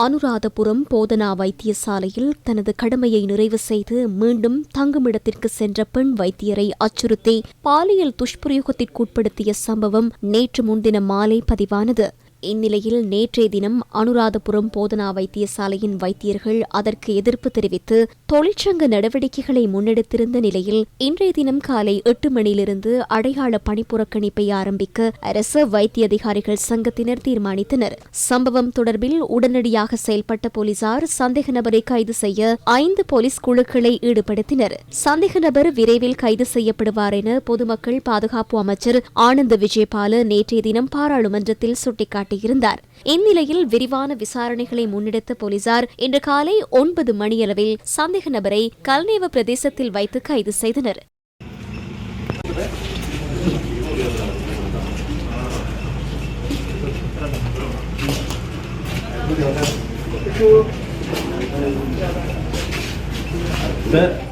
அனுராதபுரம் போதனா வைத்தியசாலையில் தனது கடமையை நிறைவு செய்து மீண்டும் தங்குமிடத்திற்கு சென்ற பெண் வைத்தியரை அச்சுறுத்தி பாலியல் துஷ்பிரயோகத்திற்குட்படுத்திய சம்பவம் நேற்று முன்தினம் மாலை பதிவானது. இந்நிலையில் நேற்றைய தினம் அனுராதபுரம் போதனா வைத்தியசாலையின் வைத்தியர்கள் அதற்கு எதிர்ப்பு தெரிவித்து தொழிற்சங்க நடவடிக்கைகளை முன்னெடுத்திருந்த நிலையில் இன்றைய தினம் காலை எட்டு மணியிலிருந்து அடையாள பணிப்புறக்கணிப்பை ஆரம்பிக்க அரசு வைத்திய அதிகாரிகள் சங்கத்தினர் தீர்மானித்தனர். சம்பவம் தொடர்பில் உடனடியாக செயல்பட்ட போலீசார் சந்தேக நபரை கைது செய்ய ஐந்து போலீஸ் குழுக்களை ஈடுபடுத்தினர். சந்தேக நபர் விரைவில் கைது செய்யப்படுவார் என பொதுமக்கள் பாதுகாப்பு அமைச்சர் ஆனந்த விஜயபால நேற்றைய தினம் பாராளுமன்றத்தில் காட்டியிருந்தார் இந்நிலையில் விரிவான விசாரணைகளை முன்னெடுத்த போலீசார் இன்று காலை ஒன்பது மணியளவில் சந்தேக நபரை கல்நேவ பிரதேசத்தில் வைத்து கைது செய்தனர்.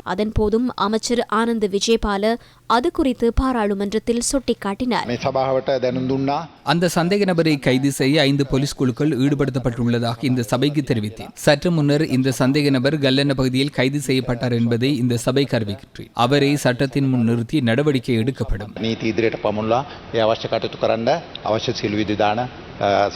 அதன் போதும் அமைச்சர் ஆனந்த் விஜயபால அது குறித்து பாராளுமன்றத்தில் சுட்டிக்காட்டினார். அந்த சந்தேக நபரை கைது செய்ய ஐந்து போலீஸ் குழுக்கள் ஈடுபடுத்தப்பட்டுள்ளதாக இந்த சபைக்கு தெரிவித்தேன். சற்று முன்னர் இந்த சந்தேக நபர் கல்லன பகுதியில் கைது செய்யப்பட்டார் என்பதை இந்த சபை அறிவிக்கிறேன் அவரை சட்டத்தின் முன் நிறுத்தி நடவடிக்கை எடுக்கப்படும். நீதி அவசிய கட்டத்துக்கு அவசிய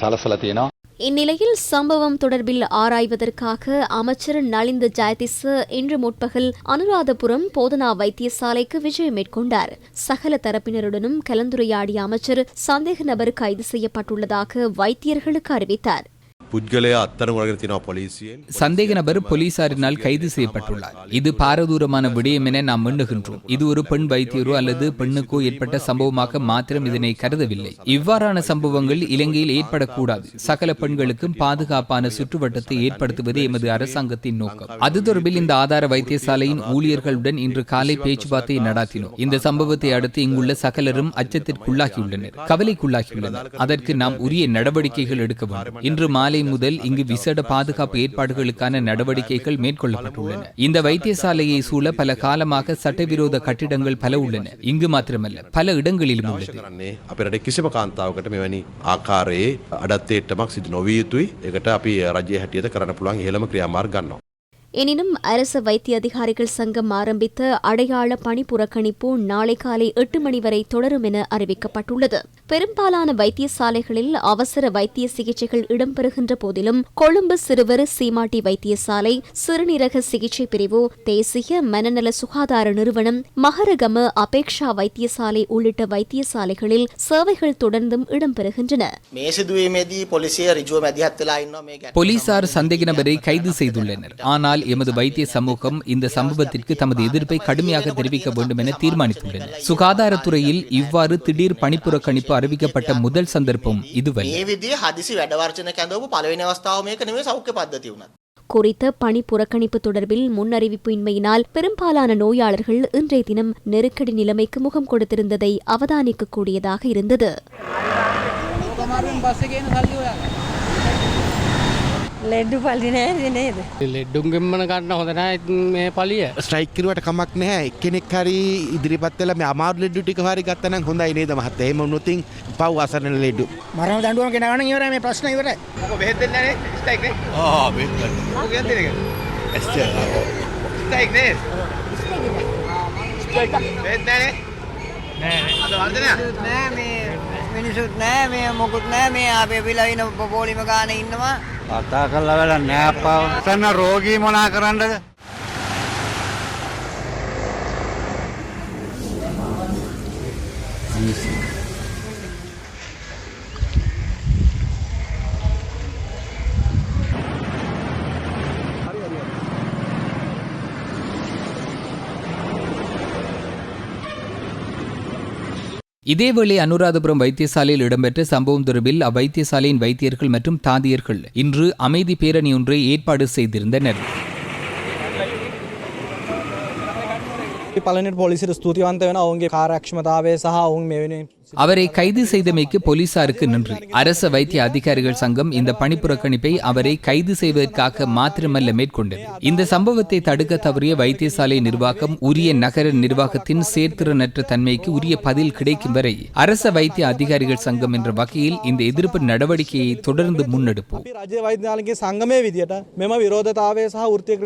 சலசலத்தினோ இந்நிலையில் சம்பவம் தொடர்பில் ஆராய்வதற்காக அமைச்சர் நலிந்த ஜெயதிச இன்று முற்பகல் அனுராதபுரம் போதனா வைத்தியசாலைக்கு விஜயம் மேற்கொண்டார். சகல தரப்பினருடனும் கலந்துரையாடிய அமைச்சர் சந்தேக நபர் கைது செய்யப்பட்டுள்ளதாக வைத்தியர்களுக்கு அறிவித்தார். சந்தேக நபர் போலீசாரினால் கைது செய்யப்பட்டுள்ளார். இது பாரதூரமான விடயம் என நாம் எண்ணுகின்றோம். இது ஒரு பெண் வைத்தியரோ அல்லது பெண்ணுக்கோ ஏற்பட்ட சம்பவமாக மாத்திரம் இதனை கருதவில்லை. இவ்வாறான சம்பவங்கள் இலங்கையில் ஏற்படக்கூடாது. சகல பெண்களுக்கும் பாதுகாப்பான சுற்றுவட்டத்தை ஏற்படுத்துவது எமது அரசாங்கத்தின் நோக்கம். அது தொடர்பில் இந்த ஆதார வைத்தியசாலையின் ஊழியர்களுடன் இன்று காலை பேச்சுவார்த்தையை நடாத்தினோம். இந்த சம்பவத்தை அடுத்து இங்குள்ள சகலரும் அச்சத்திற்குள்ளாகியுள்ளனர். கவலைக்குள்ளாகியுள்ளனர். அதற்கு நாம் உரிய நடவடிக்கைகள் எடுக்க வேண்டும். இன்று மாலை முதல் இங்கு விசேட பாதுகாப்பு ஏற்பாடுகளுக்கான நடவடிக்கைகள் மேற்கொள்ளப்பட்டுள்ளன இந்த வைத்தியசாலையை சூழ பல காலமாக சட்டவிரோத கட்டிடங்கள் பல உள்ளன இங்கு மாத்திரமல்ல பல இடங்களிலும் අවශ්‍ය உள்ளது කරන්නේ අප රට කිසිම කාන්තාවකට මෙවැනි ආකාරයේ අඩත්තේටමක් සිදු නොවිය යුතුයි එකට අපි රජය හැටියට කරන්න පුළුවන් ඉහළම ක්‍රියාමාර්ග ගන්නවා. எனினும் அரசு வைத்திய அதிகாரிகள் சங்கம் ஆரம்பித்த அடையாள பணி புறக்கணிப்பு நாளை காலை எட்டு மணி வரை தொடரும் என அறிவிக்கப்பட்டுள்ளது. பெரும்பாலான வைத்தியசாலைகளில் அவசர வைத்திய சிகிச்சைகள் இடம்பெறுகின்ற போதிலும் கொழும்பு சிறுவர் சீமாட்டி வைத்தியசாலை சிறுநீரக சிகிச்சை பிரிவு தேசிய மனநல சுகாதார நிறுவனம் மகரகம அபேக்ஷா வைத்தியசாலை உள்ளிட்ட வைத்தியசாலைகளில் சேவைகள் தொடர்ந்தும் இடம்பெறுகின்றன. போலீசார் சந்தேக நபரை கைது செய்துள்ளனர். ஆனால் ஆனால் எமது வைத்திய சமூகம் இந்த சம்பவத்திற்கு தமது எதிர்ப்பை கடுமையாக தெரிவிக்க வேண்டும் என தீர்மானித்துள்ளன சுகாதாரத்துறையில் இவ்வாறு திடீர் பணிப்புறக்கணிப்பு அறிவிக்கப்பட்ட முதல் சந்தர்ப்பம் இதுவரை. குறித்த பணி புறக்கணிப்பு தொடர்பில் முன்னறிவிப்பு இன்மையினால் பெரும்பாலான நோயாளர்கள் இன்றைய தினம் நெருக்கடி நிலைமைக்கு முகம் கொடுத்திருந்ததை அவதானிக்கக்கூடியதாக இருந்தது. ලෙඩ්ඩු පලි නෑ නේද? ලෙඩ්ඩුන්ගෙන්මන ගන්න හොඳනෑ මේ පලිය. ස්ට්‍රයික් කිරුවට කමක් නැහැ. එක්කෙනෙක් හරි ඉදිරිපත් වෙලා මේ අමාරු ලෙඩ්ඩු ටික හරි ගත්ත නම් හොඳයි නේද මහත්තයා? එහෙම වුණොත් පව් අසරණ ලෙඩ්ඩු. මරණ දඬුවම ගෙනාවන ඉවරයි මේ ප්‍රශ්න ඉවරයි. මොකද බෙහෙත් දෙන්නේ නැහැ ස්ට්‍රයික් නේ? ආ බෙහෙත් ගන්න මොකද දෙන්නේ ස්ට්‍රයික් නේ? ස්ට්‍රයික් බෙහෙත් නැහැ නෑ? අද වර්ධනය නෑ මේ මිනිසුත් නෑ මේ මොකුත් නෑ. මේ අපේ පිළවින පොලිම ගාන ඉන්නවා. කතා කල්ල වෙල නෑපාව සන්න රෝගී මොනා කරන්නද இதேவேளை அனுராதபுரம் வைத்தியசாலையில் இடம்பெற்ற சம்பவம் தொடர்பில் அவ்வைத்தியசாலையின் வைத்தியர்கள் மற்றும் தாதியர்கள் இன்று அமைதி பேரணி ஒன்றை ஏற்பாடு செய்திருந்தனர். පලනට පොලිසිට ස්තුතිවන්ත වෙන ඔවුන්ගේ කාරක්ෂමතාවය සහ ඔවුන් මෙවැනි அவரை கைது செய்தமைக்கு போலீசாருக்கு நன்றி அரச வைத்திய அதிகாரிகள் சங்கம் இந்த பணிப்புறக்கணிப்பை அவரை கைது செய்வதற்காக மாத்திரமல்ல மேற்கொண்டது இந்த சம்பவத்தை தடுக்க தவறிய வைத்தியசாலை நிர்வாகம் உரிய நகர நிர்வாகத்தின் சேர்த்திறனற்ற தன்மைக்கு உரிய பதில் கிடைக்கும் வரை அரச வைத்திய அதிகாரிகள் சங்கம் என்ற வகையில் இந்த எதிர்ப்பு நடவடிக்கையை தொடர்ந்து முன்னெடுப்போம் අපි රජය වෛද්‍යාලගේ සංගමය විදියට මෙම විරෝධතාවය සහ ෘතිය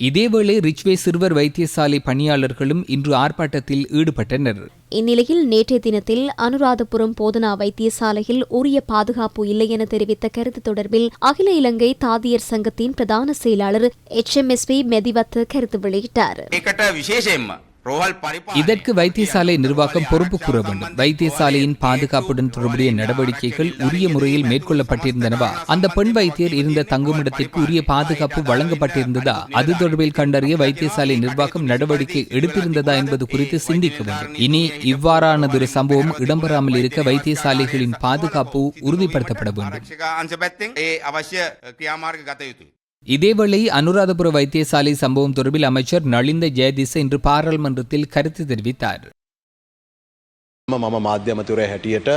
இதேவேளை ரிச்வே சிறுவர் வைத்தியசாலை பணியாளர்களும் இன்று ஆர்ப்பாட்டத்தில் ஈடுபட்டனர். இந்நிலையில் நேற்றைய தினத்தில் அனுராதபுரம் போதனா வைத்தியசாலையில் உரிய பாதுகாப்பு இல்லை என தெரிவித்த கருத்து தொடர்பில் அகில இலங்கை தாதியர் சங்கத்தின் பிரதான செயலாளர் H M S P Medivath கருத்து வெளியிட்டார். இதற்கு வைத்தியசாலை நிர்வாகம் பொறுப்பு கூற வேண்டும். வைத்தியசாலையின் பாதுகாப்புடன் தொடர்புடைய நடவடிக்கைகள் உரிய முறையில் மேற்கொள்ளப்பட்டிருந்தனவா? அந்த பெண் வைத்தியர் இருந்த தங்குமிடத்திற்கு உரிய பாதுகாப்பு வழங்கப்பட்டிருந்ததா? அது தொடர்பில் கண்டறிய வைத்தியசாலை நிர்வாகம் நடவடிக்கை எடுத்திருந்ததா என்பது குறித்து சிந்திக்க வேண்டும். இனி இவ்வாறானதொரு சம்பவம் இடம்பெறாமல் இருக்க வைத்தியசாலைகளின் பாதுகாப்பு உறுதிப்படுத்தப்பட வேண்டும். ආරක්ෂක අංශ පැත්තෙන් ඒ අවශ්‍ය ක්‍රියාමාර්ග ගත යුතුයි. இதேவேளை அனுராதபுர வைத்தியசாலை சம்பவம் தொடர்பில் அமைச்சர் நளிந்த ஜெயதிச இன்று பாராளுமன்றத்தில் கருத்து தெரிவித்தார் මම මාධ්‍යමතුරය හැටියට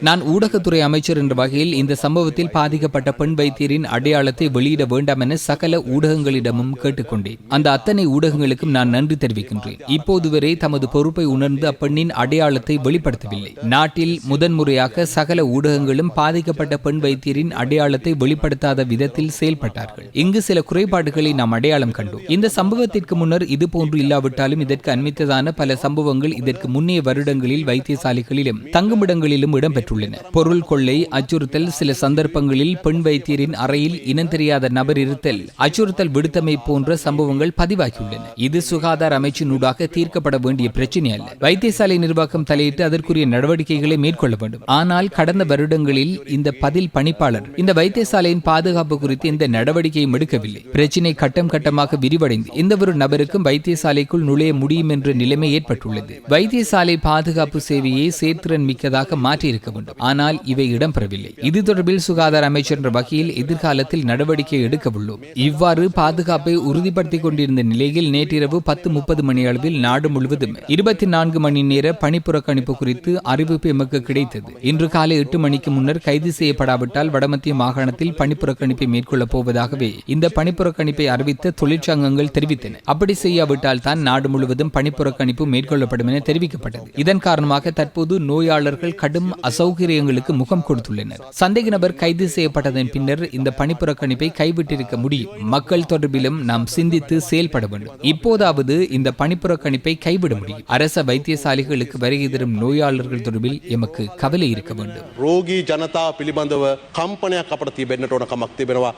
நான் ஊடகத்துறை அமைச்சர் என்ற வகையில் இந்த சம்பவத்தில் பாதிக்கப்பட்ட பெண் வைத்தியரின் அடையாளத்தை வெளியிட வேண்டாம் என சகல ஊடகங்களிடமும் கேட்டுக்கொண்டேன். அந்த அத்தனை ஊடகங்களுக்கும் நான் நன்றி தெரிவிக்கின்றேன். இப்போது வரை தமது பொறுப்பை உணர்ந்து அப்பெண்ணின் அடையாளத்தை வெளிப்படுத்தவில்லை. நாட்டில் முதன்முறையாக சகல ஊடகங்களும் பாதிக்கப்பட்ட பெண் வைத்தியரின் அடையாளத்தை வெளிப்படுத்தாத விதத்தில் செயல்பட்டார்கள். இங்கு சில குறைபாடுகளை நாம் அடையாளம் கண்டோம். இந்த சம்பவத்திற்கு முன்னர் இதுபோன்று இல்லாவிட்டாலும் இதற்கு அண்மித்ததான பல சம்பவங்கள் இதற்கு முன்னே வருடங்களில் வைத்தியசாலை வைத்தியசாலைகளிலும் தங்குமிடங்களிலும் இடம்பெற்றுள்ளன பொருள் கொள்ளை அச்சுறுத்தல் சில சந்தர்ப்பங்களில் பெண் வைத்தியரின் அறையில் இனம் தெரியாத நபர் இருத்தல் அச்சுறுத்தல் விடுத்தமை போன்ற சம்பவங்கள் பதிவாகியுள்ளன. இது சுகாதார அமைச்சினூடாக தீர்க்கப்பட வேண்டிய பிரச்சினை அல்ல. வைத்தியசாலை நிர்வாகம் தலையிட்டு அதற்குரிய நடவடிக்கைகளை மேற்கொள்ள வேண்டும். ஆனால் கடந்த வருடங்களில் இந்த பதில் பணிப்பாளர் இந்த வைத்தியசாலையின் பாதுகாப்பு குறித்து எந்த நடவடிக்கையும் எடுக்கவில்லை. பிரச்சினை கட்டம் கட்டமாக விரிவடைந்து எந்த ஒரு நபருக்கும் வைத்தியசாலைக்குள் நுழைய முடியும் என்ற நிலைமை ஏற்பட்டுள்ளது. வைத்தியசாலை பாதுகாப்பு சேவையை செயற்திறன் மிக்கதாக மாற்றியிருக்க வேண்டும். ஆனால் இவை இடம்பெறவில்லை. இது தொடர்பில் சுகாதார அமைச்சர் என்ற வகையில் எதிர்காலத்தில் நடவடிக்கை எடுக்க உள்ளோம் இவ்வாறு பாதுகாப்பை உறுதிப்படுத்திக் கொண்டிருந்த நிலையில் நேற்றிரவு பத்து முப்பது மணி அளவில் நாடு முழுவதும் இருபத்தி நான்கு மணி நேர பணிப்புறக்கணிப்பு குறித்து அறிவிப்பு எமக்கு கிடைத்தது. இன்று காலை எட்டு மணிக்கு முன்னர் கைது செய்யப்படாவிட்டால் வடமத்திய மாகாணத்தில் பணிப்புறக்கணிப்பை மேற்கொள்ளப் போவதாகவே இந்த பணிப்புறக்கணிப்பை அறிவித்த தொழிற்சங்கங்கள் தெரிவித்தன. அப்படி செய்யாவிட்டால் தான் நாடு முழுவதும் பணிப்புறக்கணிப்பு மேற்கொள்ளப்படும் என தெரிவிக்கப்பட்டது. இதன் காரணமாக தற்போது போது நோயாளர்கள் கடும் அசௌகரியங்களுக்கு முகம் கொடுத்துள்ளனர். சந்தேக நபர் கைது செய்யப்பட்டதன் பின்னர் இந்த பணிப்புறக்கணிப்பை கைவிட்டிருக்க முடியும். மக்கள் தொடர்பிலும் நாம் சிந்தித்து செயல்பட வேண்டும். இப்போதாவது இந்த பணிப்புறக்கணிப்பை கைவிட முடியும். அரச வைத்தியசாலைகளுக்கு வருகை தரும் நோயாளர்கள் தொடர்பில் எமக்கு கவலை இருக்க வேண்டும். ரோகி ஜனதா பிலிபந்தவ கம்பெனியா கப்பட தீபென்னோட கமக் தீபெனவா